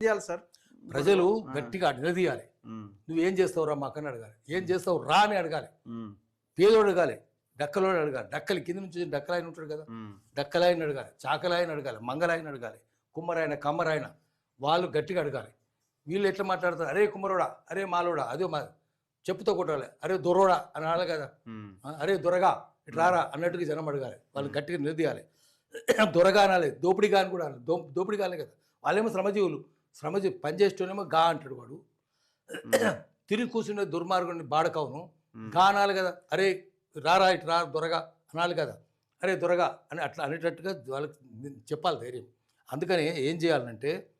చేయాలి సార్. ప్రజలు. గట్టిగా నిలదీయాలి. నువ్వేం చేస్తావు రా మాకని అడగాలి. ఏం చేస్తావు రా అని అడగాలి. పేదోడు అడగాలి డక్కలోడు అడగాలి. డక్కలి కింద నుంచి డక్కలాయన ఉంటాడు కదా. డక్కలాయన అడగాలి చాకలాయన అడగాలి మంగళాయన అడగాలి కుమ్మరాయన కమ్మరాయన. వాళ్ళు గట్టిగా అడగాలి. వీళ్ళు ఎట్లా మాట్లాడతారు? అరే కుమ్మరోడా అరే మాలోడా అదే మా చెప్పుతో కొట్టాలి. అరే దొరోడా అని అనాలి కదా. అరే దొరగా ఇట్లా రారా అన్నట్టుగా జనం అడగాలి. వాళ్ళు గట్టిగా నిలదీయాలి. దొరగా అనాలి దోపిడిగా అని కూడా అనాలి. దో దోపిడిగా అనాలి కదా. వాళ్ళేమో శ్రమజీవులు. శ్రమజీవి పనిచేసేటోనేమో గా అంటాడు వాడు. తిరిగి కూర్చునే దుర్మార్గుని బాడకవును. గా అనాలి కదా. అరే రారా ఇటు రా దొరగా అనాలి కదా. అరే దొరగా అని అట్లా అనేటట్టుగా వాళ్ళకి చెప్పాలి ధైర్యం. అందుకని ఏం చేయాలంటే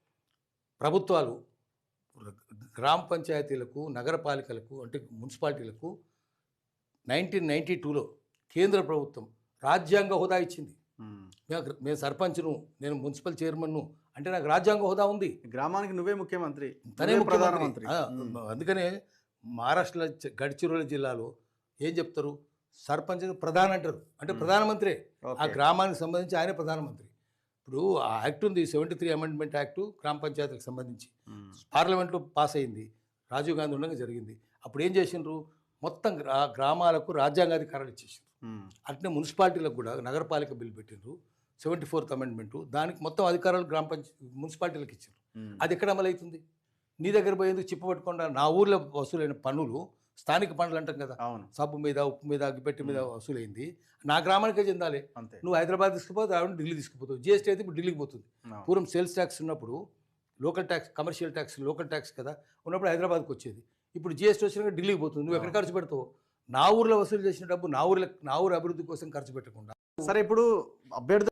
ప్రభుత్వాలు గ్రామ పంచాయతీలకు నగరపాలికలకు అంటే మున్సిపాలిటీలకు నైన్టీన్ నైంటీ టూలో కేంద్ర ప్రభుత్వం రాజ్యాంగ హోదా ఇచ్చింది. నాకు నేను సర్పంచ్ను నేను మున్సిపల్ చైర్మన్ను అంటే నాకు రాజ్యాంగ హోదా ఉంది. గ్రామానికి నువ్వే ముఖ్యమంత్రి తనే ప్రధానమంత్రి. అందుకనే మహారాష్ట్రలో చ- గడ్చిరోలి జిల్లాలో ఏం చెప్తారు? సర్పంచ్ ప్రధాన అంటారు. అంటే మ్మ్. ప్రధానమంత్రే. ఆ. గ్రామానికి సంబంధించి ఆయన ప్రధానమంత్రి. ఇప్పుడు ఆ యాక్ట్ ఉంది సెవెంటీ త్రీ అమెండ్మెంట్ యాక్టు గ్రామ పంచాయతీలకు సంబంధించి. పార్లమెంట్లో పాస్ అయింది. రాజీవ్ గాంధీ ఉండగా జరిగింది. అప్పుడు ఏం చేసిండ్రు? మొత్తం గ్రా గ్రామాలకు రాజ్యాంగాధికారాలు ఇచ్చేసిండ్రు. ఉమ్, అట్నే మున్సిపాలిటీలకు కూడా నగరపాలిక బిల్ పెట్టిండ్రు. సెవెంటీ ఫోర్త్ అమెండ్మెంట్ దానికి మొత్తం అధికారాలు గ్రామ పంచాయతీ మున్సిపాలిటీలకు ఇచ్చారు. అది ఎక్కడ అమలవుతుంది? నీ దగ్గర పోయేందుకు చిప్పబట్టుకుండా నా ఊర్లో వసూలైన పన్నులు స్థానిక పన్నులు అంటాం కదా. అవును. సబ్బు మీద ఉప్పు మీద అగ్గిపెట్టి మీద వసూలైంది. నా గ్రామానికే చెందాలి. అంతే. నువ్వు హైదరాబాద్ తీసుకుపోతే ఆవిడ ఢిల్లీ తీసుకుపోతావు. జిఎస్టీ అయితే ఇప్పుడు ఢిల్లీకి పోతుంది. పూర్వం సేల్స్ ట్యాక్స్ ఉన్నప్పుడు local tax commercial tax local tax కదా. ఉన్నప్పుడు హైదరాబాద్కి వచ్చేది. ఇప్పుడు జిఎస్టీ వచ్చినాక ఢిల్లీకి పోతుంది. నువ్వు ఎక్కడ ఖర్చు పెడతావు? నా ఊర్లో వసూలు చేసిన డబ్బు నా ఊర్లో నా ఊరు అభివృద్ధి కోసం ఖర్చు పెట్టకుండా. సరే ఇప్పుడు అభ్యర్థి